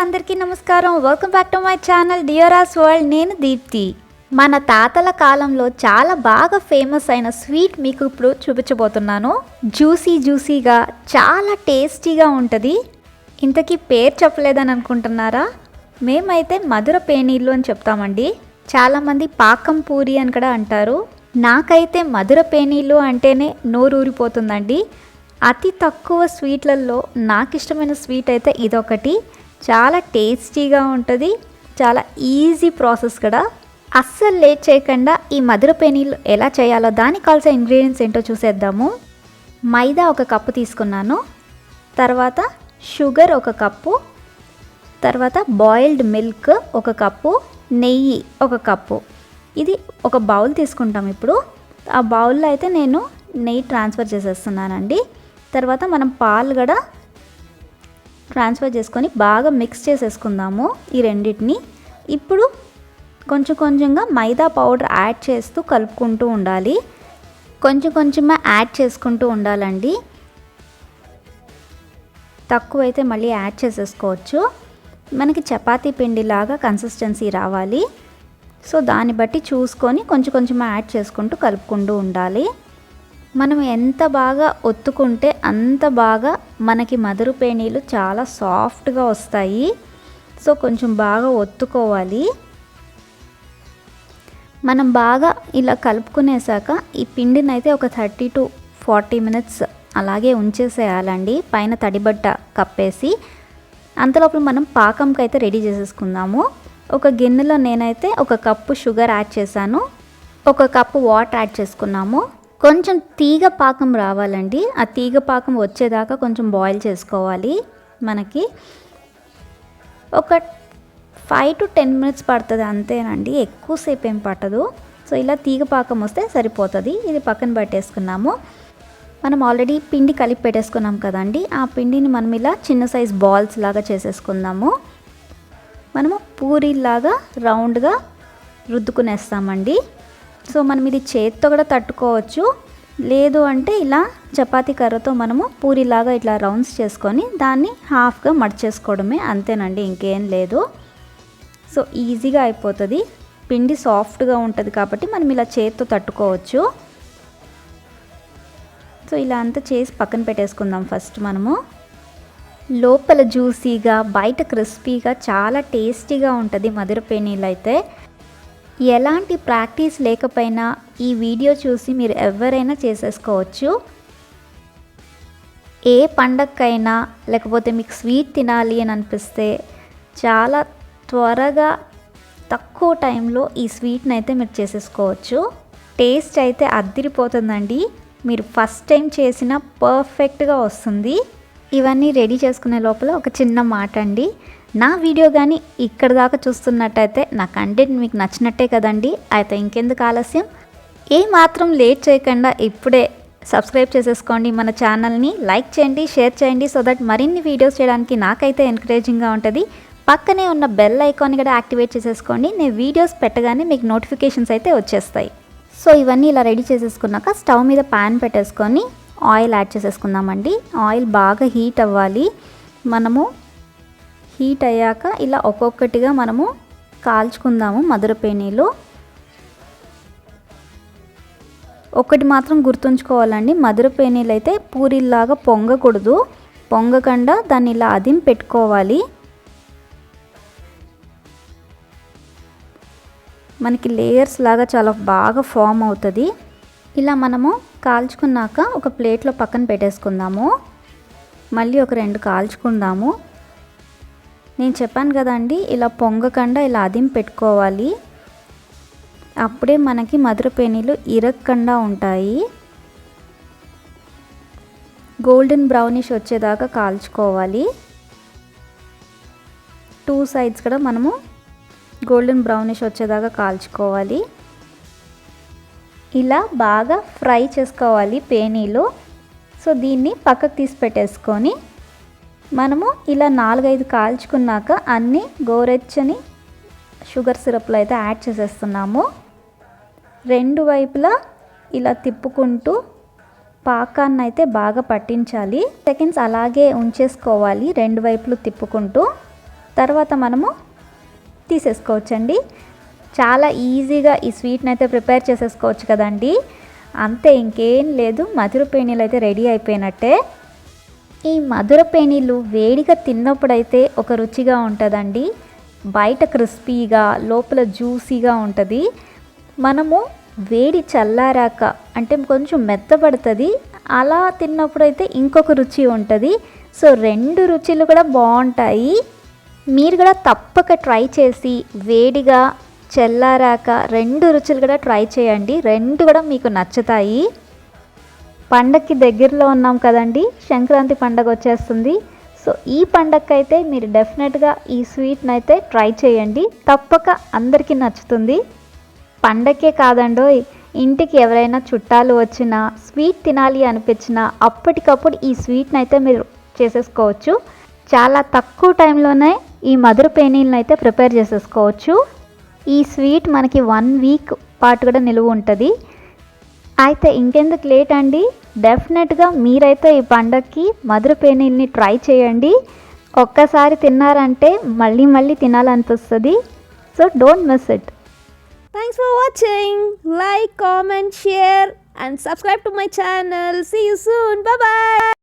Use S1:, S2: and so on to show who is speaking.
S1: అందరికీ నమస్కారం. Welcome back to my channel Deora's world నేను దీప్తి. మన తాతల కాలంలో చాలా బాగా ఫేమస్ అయిన స్వీట్ మీకు ఇప్పుడు చూపించబోతున్నాను. జ్యూసీ జ్యూసీగా చాలా టేస్టీగా ఉంటుంది. ఇంతకీ పేరు చెప్పలేదని అనుకుంటున్నారా? మేమైతే మధుర పేనీళ్ళు అని చెప్తామండి. చాలామంది పాకం పూరి అని కూడా అంటారు. నాకైతే మధుర పేనీళ్ళు అంటేనే నోరూరిపోతుందండి. అతి తక్కువ స్వీట్లలో నాకు ఇష్టమైన స్వీట్ అయితే ఇదొకటి. చాలా టేస్టీగా ఉంటుంది. చాలా ఈజీ ప్రాసెస్ కూడా అస్సలు లేట్ చేయకుండా ఈ మధుర పేనీలు ఎలా చేయాలో దానికి కావాల్సిన ఇంగ్రీడియంట్స్ ఏంటో చూసేద్దాము. మైదా ఒక కప్పు తీసుకున్నాను. తర్వాత షుగర్ ఒక కప్పు. తర్వాత బాయిల్డ్ మిల్క్ ఒక కప్పు. నెయ్యి ఒక కప్పు. ఇది ఒక బౌల్ తీసుకుంటాం ఇప్పుడు. ఆ బౌల్లో అయితే నేను నెయ్యి ట్రాన్స్ఫర్ చేసేస్తున్నానండి. తర్వాత మనం పాలు కూడా ట్రాన్స్ఫర్ చేసుకొని బాగా మిక్స్ చేసేసుకుందాము ఈ రెండింటిని. ఇప్పుడు కొంచెం కొంచెంగా మైదా పౌడర్ యాడ్ చేస్తూ కలుపుకుంటూ ఉండాలి. కొంచెం కొంచెంగా యాడ్ చేసుకుంటూ ఉండాలండి. తక్కువైతే మళ్ళీ యాడ్ చేసేసుకోవచ్చు. మనకి చపాతీ పిండిలాగా కన్సిస్టెన్సీ రావాలి. సో దాన్ని బట్టి చూసుకొని కొంచెం కొంచెం యాడ్ చేసుకుంటూ కలుపుకుంటూ ఉండాలి. మనం ఎంత బాగా ఒత్తుకుంటే అంత బాగా మనకి మధుర పేనీలు చాలా సాఫ్ట్గా వస్తాయి. సో కొంచెం బాగా ఒత్తుకోవాలి. మనం బాగా ఇలా కలుపుకునేసాక ఈ పిండిని అయితే ఒక థర్టీ టు ఫార్టీ మినిట్స్ అలాగే ఉంచేసేయాలండి. పైన తడిబట్ట కప్పేసి అంతలోపల మనం పాకంకి అయితే రెడీ చేసేసుకుందాము. ఒక గిన్నెలో నేనైతే ఒక కప్పు షుగర్ యాడ్ చేశాను. ఒక కప్పు వాటర్ యాడ్ చేసుకున్నాము. కొంచెం తీగ పాకం రావాలండి. ఆ తీగ పాకం వచ్చేదాకా కొంచెం బాయిల్ చేసుకోవాలి మనకి. ఒక ఫైవ్ టు టెన్ మినిట్స్ పడుతుంది అంతేనండి. ఎక్కువసేపు ఏం పట్టదు. సో ఇలా తీగ పాకం వస్తే సరిపోతుంది. ఇది పక్కన పెట్టేసుకున్నాము. మనం ఆల్రెడీ పిండి కలిపి పెట్టేసుకున్నాం కదండి. ఆ పిండిని మనం ఇలా చిన్న సైజ్ బాల్స్ లాగా చేసేసుకుందాము. మనము పూరీలాగా రౌండ్గా రుద్దుకునేస్తామండి. సో మనం ఇది చేత్తో కూడా తట్టుకోవచ్చు. లేదు అంటే ఇలా చపాతీ కర్రతో మనము పూరిలాగా ఇట్లా రౌండ్స్ చేసుకొని దాన్ని హాఫ్గా మడిచేసుకోవడమే అంతేనండి ఇంకేం లేదు. సో ఈజీగా అయిపోతుంది. పిండి సాఫ్ట్గా ఉంటుంది కాబట్టి మనం ఇలా చేత్తో తట్టుకోవచ్చు. సో ఇలా అంతా చేసి పక్కన పెట్టేసుకుందాం ఫస్ట్ మనము. లోపల జ్యూసీగా బయట క్రిస్పీగా చాలా టేస్టీగా ఉంటుంది మధుర పేనీలు అయితే. ఎలాంటి ప్రాక్టీస్ లేకపోయినా ఈ వీడియో చూసి మీరు ఎవరైనా చేసేసుకోవచ్చు. ఏ పండక్కైనా లేకపోతే మీకు స్వీట్ తినాలి అని అనిపిస్తే చాలా త్వరగా తక్కువ టైంలో ఈ స్వీట్ని అయితే మీరు చేసేసుకోవచ్చు. టేస్ట్ అయితే అద్దిరిపోతుందండి. మీరు ఫస్ట్ టైం చేసిన పర్ఫెక్ట్గా వస్తుంది. ఇవన్నీ రెడీ చేసుకునే లోపల ఒక చిన్న మాట అండి నా వీడియో కానీ ఇక్కడ దాకా చూస్తున్నట్టయితే నా కంటెంట్ మీకు నచ్చినట్టే కదండి. అయితే ఇంకెందుకు ఆలస్యం? ఏ మాత్రం లేట్ చేయకుండా ఇప్పుడే సబ్స్క్రైబ్ చేసేసుకోండి మన ఛానల్ని. లైక్ చేయండి షేర్ చేయండి సో దట్ మరిన్ని వీడియోస్ చేయడానికి నాకైతే ఎంకరేజింగ్గా ఉంటుంది. పక్కనే ఉన్న బెల్ ఐకాన్ కూడా యాక్టివేట్ చేసేసుకోండి. నేను వీడియోస్ పెట్టగానే మీకు నోటిఫికేషన్స్ అయితే వచ్చేస్తాయి. సో ఇవన్నీ ఇలా రెడీ చేసేసుకున్నాక స్టవ్ మీద ప్యాన్ పెట్టేసుకొని ఆయిల్ యాడ్ చేసేసుకుందామండి. ఆయిల్ బాగా హీట్ అవ్వాలి. మనము హీట్ అయ్యాక ఇలా ఒక్కొక్కటిగా మనము కాల్చుకుందాము మధుర పేనీలు. ఒకటి మాత్రం గుర్తుంచుకోవాలండి మధుర పేనీలు అయితే పూరిల్లాగా పొంగకూడదు. పొంగకుండా దాన్ని ఇలా అదిం పెట్టుకోవాలి. మనకి లేయర్స్ లాగా చాలా బాగా ఫామ్ అవుతుంది. ఇలా మనము కాల్చుకున్నాక ఒక ప్లేట్లో పక్కన పెట్టేసుకుందాము. మళ్ళీ ఒక రెండు కాల్చుకుందాము. నేను చెప్పాను కదండి ఇలా పొంగకుండా ఇలా అదిం పెట్టుకోవాలి. అప్పుడే మనకి మధుర పేనీలు ఇరక్కుండా ఉంటాయి. గోల్డెన్ బ్రౌనిష్ వచ్చేదాకా కాల్చుకోవాలి. టూ సైడ్స్ కూడా మనము గోల్డెన్ బ్రౌనిష్ వచ్చేదాకా కాల్చుకోవాలి. ఇలా బాగా ఫ్రై చేసుకోవాలి పేనీలు. సో దీన్ని పక్కకు తీసి పెట్టేసుకొని మనము ఇలా నాలుగైదు కాల్చుకున్నాక అన్నీ గోరెచ్చని షుగర్ సిరప్లో అయితే యాడ్ చేసేస్తున్నాము. రెండు వైపులా ఇలా తిప్పుకుంటూ పాకాన్ని అయితే బాగా పట్టించాలి. సెకండ్స్ అలాగే ఉంచేసుకోవాలి రెండు వైపులు తిప్పుకుంటూ. తర్వాత మనము తీసేసుకోవచ్చండి. చాలా ఈజీగా ఈ స్వీట్ని అయితే ప్రిపేర్ చేసేసుకోవచ్చు కదండి. అంతే ఇంకేం లేదు మధుర పేనీలు అయితే రెడీ అయిపోయినట్టే. ఈ మధుర పేనీలు వేడిగా తిన్నప్పుడైతే ఒక రుచిగా ఉంటుందండి. బయట క్రిస్పీగా లోపల జ్యూసీగా ఉంటుంది. మనము వేడి చల్లారాక అంటే కొంచెం మెత్తబడుతుంది. అలా తిన్నప్పుడైతే ఇంకొక రుచి ఉంటుంది. సో రెండు రుచులు కూడా బాగుంటాయి. మీరు కూడా తప్పక ట్రై చేసి వేడిగా చల్లారాక రెండు రుచులు కూడా ట్రై చేయండి. రెండు కూడా మీకు నచ్చుతాయి. పండక్కి దగ్గరలో ఉన్నాం కదండి. సంక్రాంతి పండగ వచ్చేస్తుంది. సో ఈ పండగకి అయితే మీరు డెఫినెట్గా ఈ స్వీట్ని అయితే ట్రై చేయండి. తప్పక అందరికీ నచ్చుతుంది. పండక్కే కాదండోయ్ ఇంటికి ఎవరైనా చుట్టాలు వచ్చినా స్వీట్ తినాలి అనిపించినా అప్పటికప్పుడు ఈ స్వీట్ని అయితే మీరు చేసేసుకోవచ్చు. చాలా తక్కువ టైంలోనే ఈ మధుర పేనీలను అయితే ప్రిపేర్ చేసేసుకోవచ్చు. ఈ స్వీట్ మనకి వన్ వీక్ పాటు కూడా నిలువ ఉంటుంది అయితే ఇంకెందుకు లేట్ అండి? డెఫినెట్గా మీరైతే ఈ పండగకి మధుర పేనీల్ని ట్రై చేయండి. ఒక్కసారి తిన్నారంటే మళ్ళీ మళ్ళీ తినాలనిపిస్తుంది. So don't miss it.
S2: Thanks for watching like comment share and subscribe to my channel see you soon bye